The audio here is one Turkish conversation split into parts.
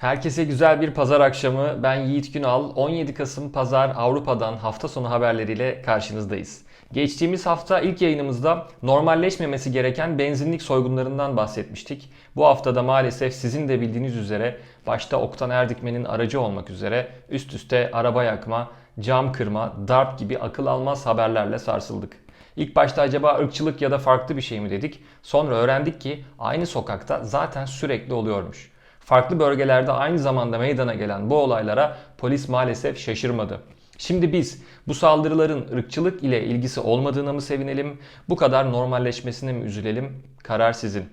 Herkese güzel bir pazar akşamı. Ben Yiğit Günal. 17 Kasım Pazar Avrupa'dan hafta sonu haberleriyle karşınızdayız. Geçtiğimiz hafta ilk yayınımızda normalleşmemesi gereken benzinlik soygunlarından bahsetmiştik. Bu haftada maalesef sizin de bildiğiniz üzere başta Oktan Erdikmen'in aracı olmak üzere üst üste araba yakma, cam kırma, darp gibi akıl almaz haberlerle sarsıldık. İlk başta acaba ırkçılık ya da farklı bir şey mi dedik? Sonra öğrendik ki aynı sokakta zaten sürekli oluyormuş. Farklı bölgelerde aynı zamanda meydana gelen bu olaylara polis maalesef şaşırmadı. Şimdi biz bu saldırıların ırkçılık ile ilgisi olmadığına mı sevinelim, bu kadar normalleşmesine mi üzülelim? Karar sizin.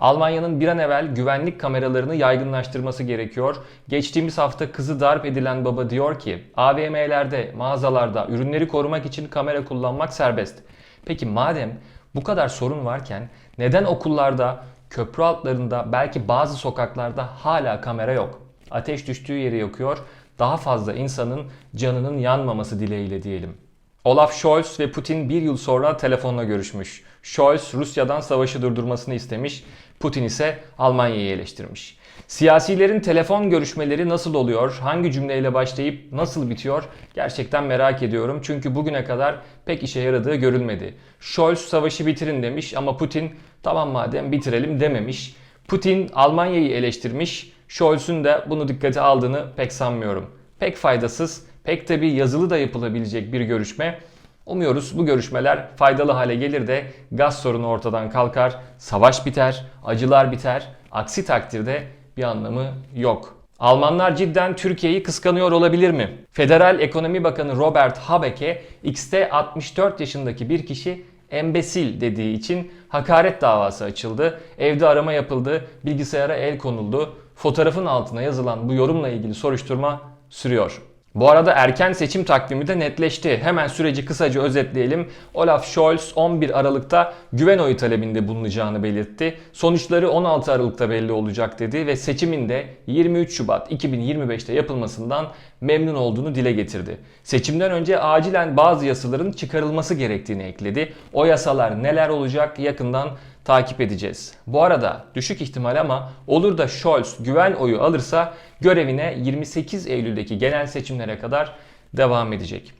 Almanya'nın bir an evvel güvenlik kameralarını yaygınlaştırması gerekiyor. Geçtiğimiz hafta kızı darp edilen baba diyor ki AVM'lerde, mağazalarda ürünleri korumak için kamera kullanmak serbest. Peki madem bu kadar sorun varken neden okullarda, köprü altlarında, belki bazı sokaklarda hala kamera yok? Ateş düştüğü yeri yakıyor, daha fazla insanın canının yanmaması dileğiyle diyelim. Olaf Scholz ve Putin bir yıl sonra telefonla görüşmüş. Scholz Rusya'dan savaşı durdurmasını istemiş, Putin ise Almanya'yı eleştirmiş. Siyasilerin telefon görüşmeleri nasıl oluyor, hangi cümleyle başlayıp nasıl bitiyor gerçekten merak ediyorum. Çünkü bugüne kadar pek işe yaradığı görülmedi. Scholz savaşı bitirin demiş ama Putin tamam madem bitirelim dememiş. Putin Almanya'yı eleştirmiş, Scholz'un da bunu dikkate aldığını pek sanmıyorum. Pek faydasız, pek tabi yazılı da yapılabilecek bir görüşme. Umuyoruz bu görüşmeler faydalı hale gelir de gaz sorunu ortadan kalkar, savaş biter, acılar biter. Aksi takdirde bir anlamı yok. Almanlar cidden Türkiye'yi kıskanıyor olabilir mi? Federal Ekonomi Bakanı Robert Habeck'e X'te 64 yaşındaki bir kişi embesil dediği için hakaret davası açıldı. Evde arama yapıldı, bilgisayara el konuldu. Fotoğrafın altına yazılan bu yorumla ilgili soruşturma sürüyor. Bu arada erken seçim takvimi de netleşti. Hemen süreci kısaca özetleyelim. Olaf Scholz 11 Aralık'ta güven oyu talebinde bulunacağını belirtti. Sonuçları 16 Aralık'ta belli olacak dedi ve seçimin de 23 Şubat 2025'te yapılmasından memnun olduğunu dile getirdi. Seçimden önce acilen bazı yasaların çıkarılması gerektiğini ekledi. O yasalar neler olacak yakından takip edeceğiz. Bu arada düşük ihtimal ama olur da Scholz güven oyu alırsa görevine 28 Eylül'deki genel seçimlere kadar devam edecek.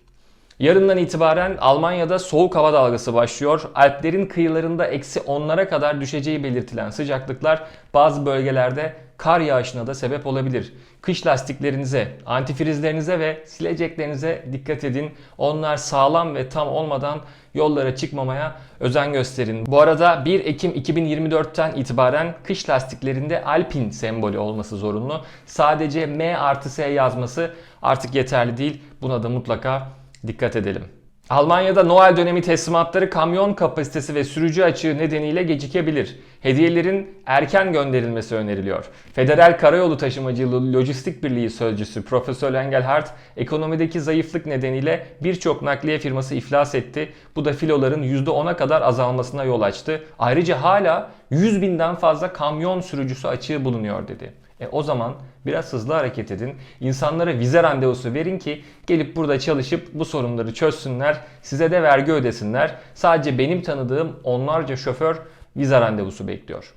Yarından itibaren Almanya'da soğuk hava dalgası başlıyor. Alplerin kıyılarında eksi 10'lara kadar düşeceği belirtilen sıcaklıklar bazı bölgelerde kar yağışına da sebep olabilir. Kış lastiklerinize, antifrizlerinize ve sileceklerinize dikkat edin. Onlar sağlam ve tam olmadan yollara çıkmamaya özen gösterin. Bu arada 1 Ekim 2024'ten itibaren kış lastiklerinde Alpin sembolü olması zorunlu. Sadece M artı S yazması artık yeterli değil. Buna da mutlaka dikkat edelim. Almanya'da Noel dönemi teslimatları kamyon kapasitesi ve sürücü açığı nedeniyle gecikebilir. Hediyelerin erken gönderilmesi öneriliyor. Federal Karayolu Taşımacılığı Lojistik Birliği Sözcüsü Profesör Engelhardt, ekonomideki zayıflık nedeniyle birçok nakliye firması iflas etti. Bu da filoların %10'a kadar azalmasına yol açtı. Ayrıca hala 100 binden fazla kamyon sürücüsü açığı bulunuyor dedi. E o zaman biraz hızlı hareket edin. İnsanlara vize randevusu verin ki gelip burada çalışıp bu sorunları çözsünler. Size de vergi ödesinler. Sadece benim tanıdığım onlarca şoför vize randevusu bekliyor.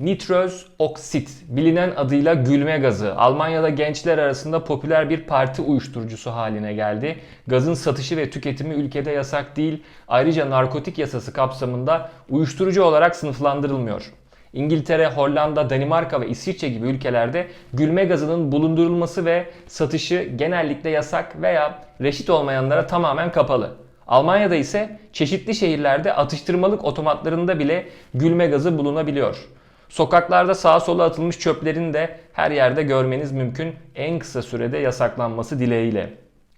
Nitröz oksit, bilinen adıyla gülme gazı, Almanya'da gençler arasında popüler bir parti uyuşturucusu haline geldi. Gazın satışı ve tüketimi ülkede yasak değil, ayrıca narkotik yasası kapsamında uyuşturucu olarak sınıflandırılmıyor. İngiltere, Hollanda, Danimarka ve İsviçre gibi ülkelerde gülme gazının bulundurulması ve satışı genellikle yasak veya reşit olmayanlara tamamen kapalı. Almanya'da ise çeşitli şehirlerde atıştırmalık otomatlarında bile gülme gazı bulunabiliyor. Sokaklarda sağa sola atılmış çöplerin de her yerde görmeniz mümkün en kısa sürede yasaklanması dileğiyle.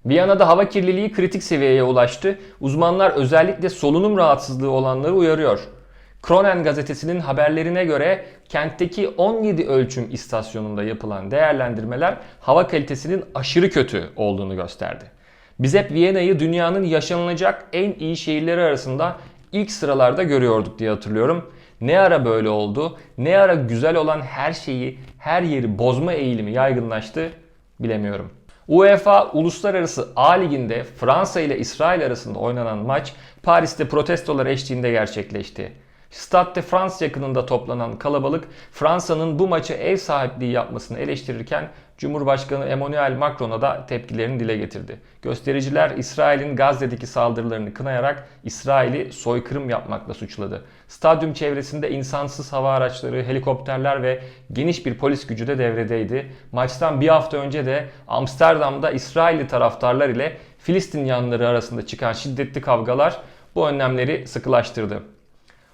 Viyana'da hava kirliliği kritik seviyeye ulaştı. Uzmanlar özellikle solunum rahatsızlığı olanları uyarıyor. Kronen gazetesinin haberlerine göre kentteki 17 ölçüm istasyonunda yapılan değerlendirmeler hava kalitesinin aşırı kötü olduğunu gösterdi. Biz hep Viyana'yı dünyanın yaşanılacak en iyi şehirleri arasında ilk sıralarda görüyorduk diye hatırlıyorum. Ne ara böyle oldu, ne ara güzel olan her şeyi, her yeri bozma eğilimi yaygınlaştı bilemiyorum. UEFA Uluslararası A Ligi'nde Fransa ile İsrail arasında oynanan maç Paris'te protestolar eşliğinde gerçekleşti. Stade de France yakınında toplanan kalabalık Fransa'nın bu maçı ev sahipliği yapmasını eleştirirken Cumhurbaşkanı Emmanuel Macron'a da tepkilerini dile getirdi. Göstericiler İsrail'in Gazze'deki saldırılarını kınayarak İsrail'i soykırım yapmakla suçladı. Stadyum çevresinde insansız hava araçları, helikopterler ve geniş bir polis gücü de devredeydi. Maçtan bir hafta önce de Amsterdam'da İsrailli taraftarlar ile Filistin yanları arasında çıkan şiddetli kavgalar bu önlemleri sıkılaştırdı.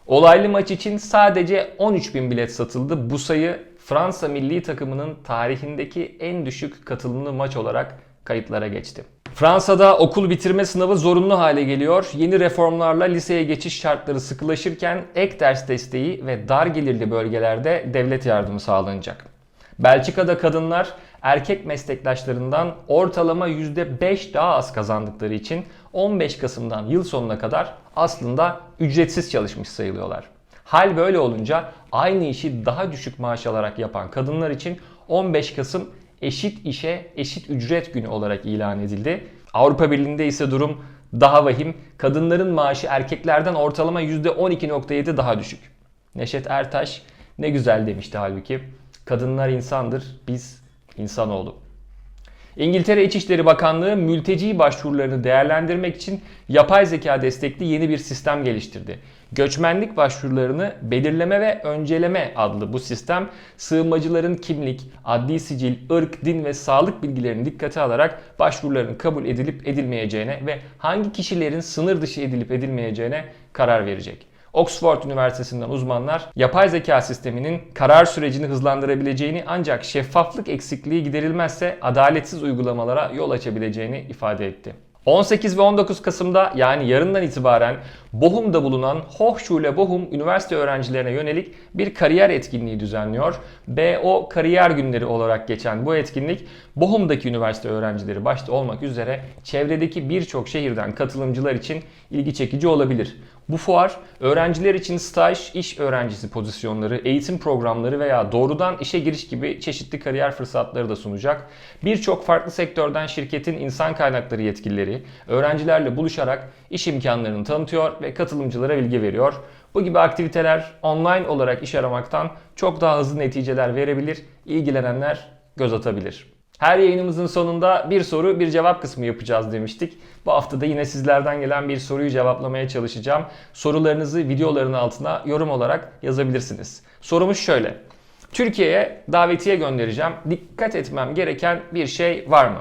Olaylı maç için sadece 13 bin bilet satıldı. Bu sayı Fransa milli takımının tarihindeki en düşük katılımlı maç olarak kayıtlara geçti. Fransa'da okul bitirme sınavı zorunlu hale geliyor. Yeni reformlarla liseye geçiş şartları sıkılaşırken ek ders desteği ve dar gelirli bölgelerde devlet yardımı sağlanacak. Belçika'da kadınlar erkek meslektaşlarından ortalama %5 daha az kazandıkları için 15 Kasım'dan yıl sonuna kadar aslında ücretsiz çalışmış sayılıyorlar. Hal böyle olunca aynı işi daha düşük maaş alarak yapan kadınlar için 15 Kasım eşit işe eşit ücret günü olarak ilan edildi. Avrupa Birliği'nde ise durum daha vahim. Kadınların maaşı erkeklerden ortalama %12.7 daha düşük. Neşet Ertaş ne güzel demişti halbuki. Kadınlar insandır, biz insanoğlu. İngiltere İçişleri Bakanlığı mülteci başvurularını değerlendirmek için yapay zeka destekli yeni bir sistem geliştirdi. Göçmenlik başvurularını belirleme ve önceleme adlı bu sistem sığınmacıların kimlik, adli sicil, ırk, din ve sağlık bilgilerini dikkate alarak başvuruların kabul edilip edilmeyeceğine ve hangi kişilerin sınır dışı edilip edilmeyeceğine karar verecek. Oxford Üniversitesi'nden uzmanlar yapay zeka sisteminin karar sürecini hızlandırabileceğini ancak şeffaflık eksikliği giderilmezse adaletsiz uygulamalara yol açabileceğini ifade etti. 18 ve 19 Kasım'da yani yarından itibaren Bochum'da bulunan Hochschule Bochum üniversite öğrencilerine yönelik bir kariyer etkinliği düzenliyor. BO Kariyer Günleri olarak geçen bu etkinlik Bochum'daki üniversite öğrencileri başta olmak üzere çevredeki birçok şehirden katılımcılar için ilgi çekici olabilir. Bu fuar öğrenciler için staj, iş öğrencisi pozisyonları, eğitim programları veya doğrudan işe giriş gibi çeşitli kariyer fırsatları da sunacak. Birçok farklı sektörden şirketin insan kaynakları yetkilileri öğrencilerle buluşarak iş imkanlarını tanıtıyor ve katılımcılara bilgi veriyor. Bu gibi aktiviteler online olarak iş aramaktan çok daha hızlı neticeler verebilir. İlgilenenler göz atabilir. Her yayınımızın sonunda bir soru bir cevap kısmı yapacağız demiştik. Bu hafta da yine sizlerden gelen bir soruyu cevaplamaya çalışacağım. Sorularınızı videoların altına yorum olarak yazabilirsiniz. Sorumuz şöyle. Türkiye'ye davetiye göndereceğim. Dikkat etmem gereken bir şey var mı?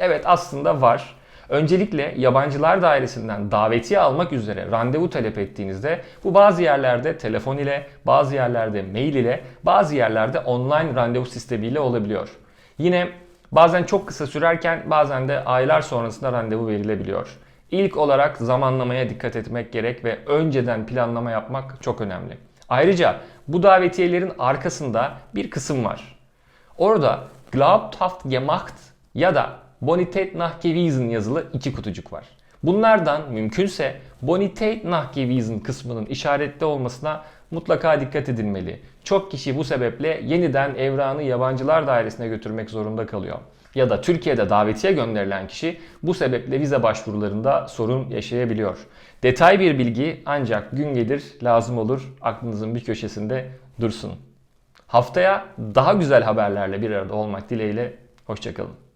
Evet aslında var. Öncelikle yabancılar dairesinden davetiye almak üzere randevu talep ettiğinizde bu bazı yerlerde telefon ile, bazı yerlerde mail ile, bazı yerlerde online randevu sistemiyle olabiliyor. Yine bazen çok kısa sürerken bazen de aylar sonrasında randevu verilebiliyor. İlk olarak zamanlamaya dikkat etmek gerek ve önceden planlama yapmak çok önemli. Ayrıca bu davetiyelerin arkasında bir kısım var. Orada Glaubt haft gemacht ya da Bonität nachgewiesen yazılı iki kutucuk var. Bunlardan mümkünse Bonität nachgewiesen kısmının işaretli olmasına mutlaka dikkat edilmeli. Çok kişi bu sebeple yeniden evranı yabancılar dairesine götürmek zorunda kalıyor. Ya da Türkiye'de davetiye gönderilen kişi bu sebeple vize başvurularında sorun yaşayabiliyor. Detay bir bilgi ancak gün gelir lazım olur aklınızın bir köşesinde dursun. Haftaya daha güzel haberlerle bir arada olmak dileğiyle hoşçakalın.